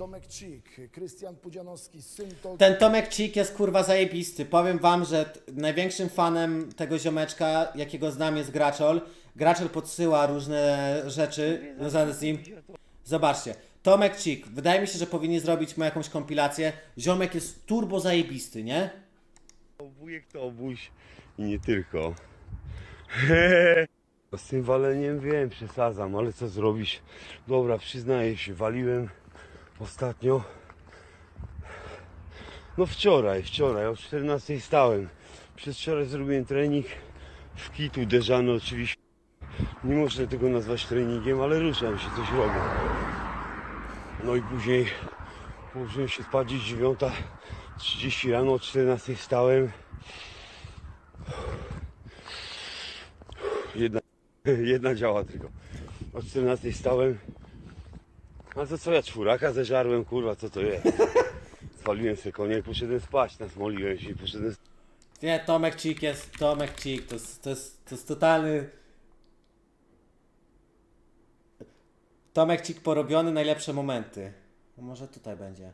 Tomek Cik, Krystian Pudzianowski, syn. Ten Tomek Cik jest kurwa zajebisty. Powiem wam, że t- największym fanem tego ziomeczka, jakiego znam jest Graczol. Graczol podsyła różne rzeczy związane z nim. Zobaczcie. Tomek Cik. Wydaje mi się, że powinni zrobić mu jakąś kompilację. Ziomek jest turbo zajebisty, nie? Wujek to obuś i nie tylko. Z tym waleniem wiem, przesadzam, ale co zrobić? Dobra, przyznaję się, waliłem ostatnio. No wczoraj, wczoraj, o 14 stałem. Przez wczoraj zrobiłem trening w kitu uderzany oczywiście. Nie można tego nazwać treningiem, ale ruszam się, coś robię. No i później położyłem się spać gdzieś 9.30 rano, o 14 stałem. Jedna, jedna działa tylko. O 14 stałem. A to co ja czwóraka zeżarłem, kurwa, co to jest? Spaliłem sobie konia i poszedłem spać, nasmoliłem się i poszedłem Nie, Tomek Cik jest. Tomek Cik. To jest, to jest, to jest totalny. Tomek Cik porobiony, najlepsze momenty. No może tutaj będzie.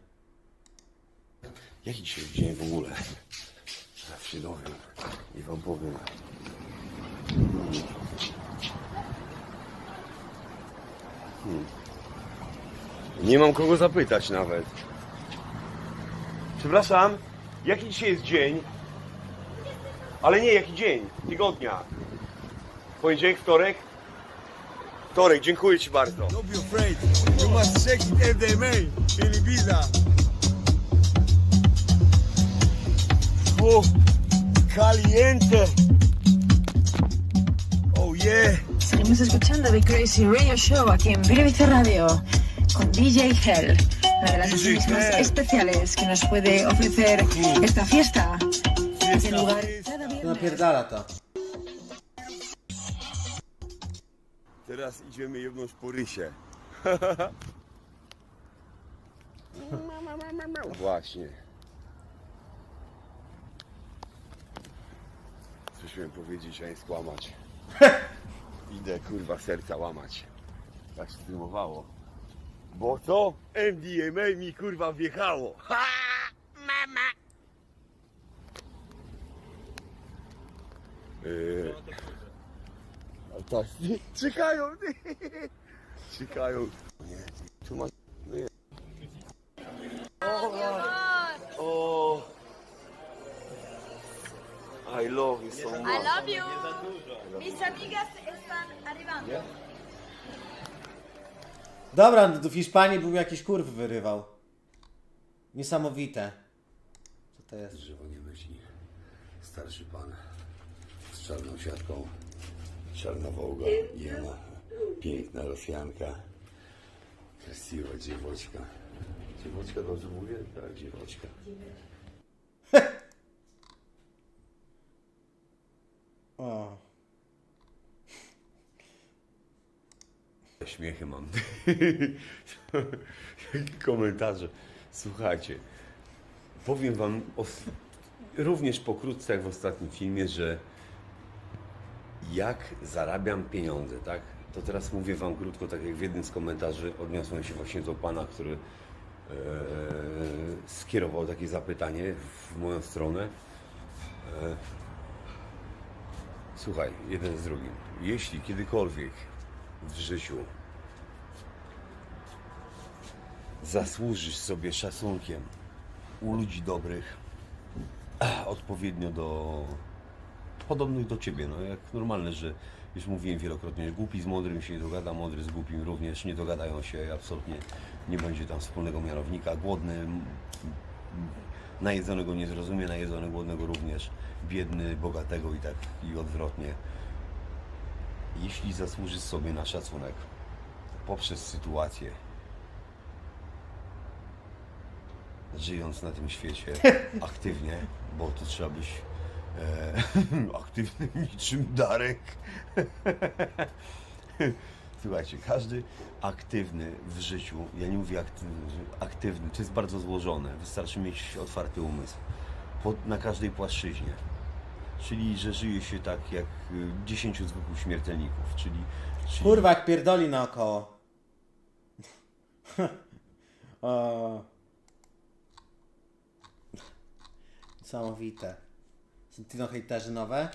Jaki dzisiaj dzień w ogóle? Ja się dowiem i wam powiem. Hmm. Nie mam kogo zapytać nawet. Przepraszam, jaki dzisiaj jest dzień? Ale nie, jaki dzień? Tygodnia. Poniedziałek, wtorek? Wtorek, dziękuję Ci bardzo. Don't be afraid. You must check it every day, in Ibiza. Oh, caliente. Oh yeah. Seguimos escuchando The Crazy Radio Show aquí en Vice Radio con DJ Hell, una de las sesiones más especiales que nos puede ofrecer esta fiesta. En lugar cada viernes. Napierdala to. Teraz idziemy jednąć po rysie. Właśnie. Coś miałem powiedzieć, a nie skłamać. Idę kurwa serca łamać. Tak streamowało. Bo co? MDMA mi kurwa wjechało. Ha! Mama! A tak, czekają, czekają. Nie, tu masz, nie. O, I love you so I much. love you. Mis amigas están arribando. Dobra, do Hiszpanii był jakiś kurw wyrywał. Niesamowite. Co to jest? Drzewo nie myśli. Starszy pan z czarną siatką, czarna wołga, jema, piękna Rosjanka, krasiwa dziewoczka. Dziewoczka, dobrze mówię? Tak, dziewoczka. O. Śmiechy mam. Komentarze. Słuchajcie, powiem wam również pokrótce jak w ostatnim filmie, że jak zarabiam pieniądze, tak? To teraz mówię wam krótko, tak jak w jednym z komentarzy odniosłem się właśnie do pana, który e, skierował takie zapytanie w moją stronę. E, słuchaj, jeden z drugim. Jeśli kiedykolwiek w życiu. Zasłużysz sobie szacunkiem u ludzi dobrych, odpowiednio do podobnych do ciebie, no jak normalne, że już mówiłem wielokrotnie, że głupi z mądrym się nie dogada, mądry z głupim również nie dogadają się, absolutnie nie będzie tam wspólnego mianownika, głodny najedzonego nie zrozumie, najedzony głodnego również, biedny bogatego i tak i odwrotnie jeśli zasłużysz sobie na szacunek poprzez sytuację, żyjąc na tym świecie aktywnie, bo tu trzeba być e, aktywnym niczym Darek. Słuchajcie, każdy aktywny w życiu, ja nie mówię aktywny, aktywny to jest bardzo złożone, wystarczy mieć otwarty umysł po, na każdej płaszczyźnie. Czyli, że żyje się tak jak y, 10 zwykłych śmiertelników, czyli, czyli Kurwa, jak pierdoli naokoło. O. Niesamowite. Są Tino hejterzy nowe.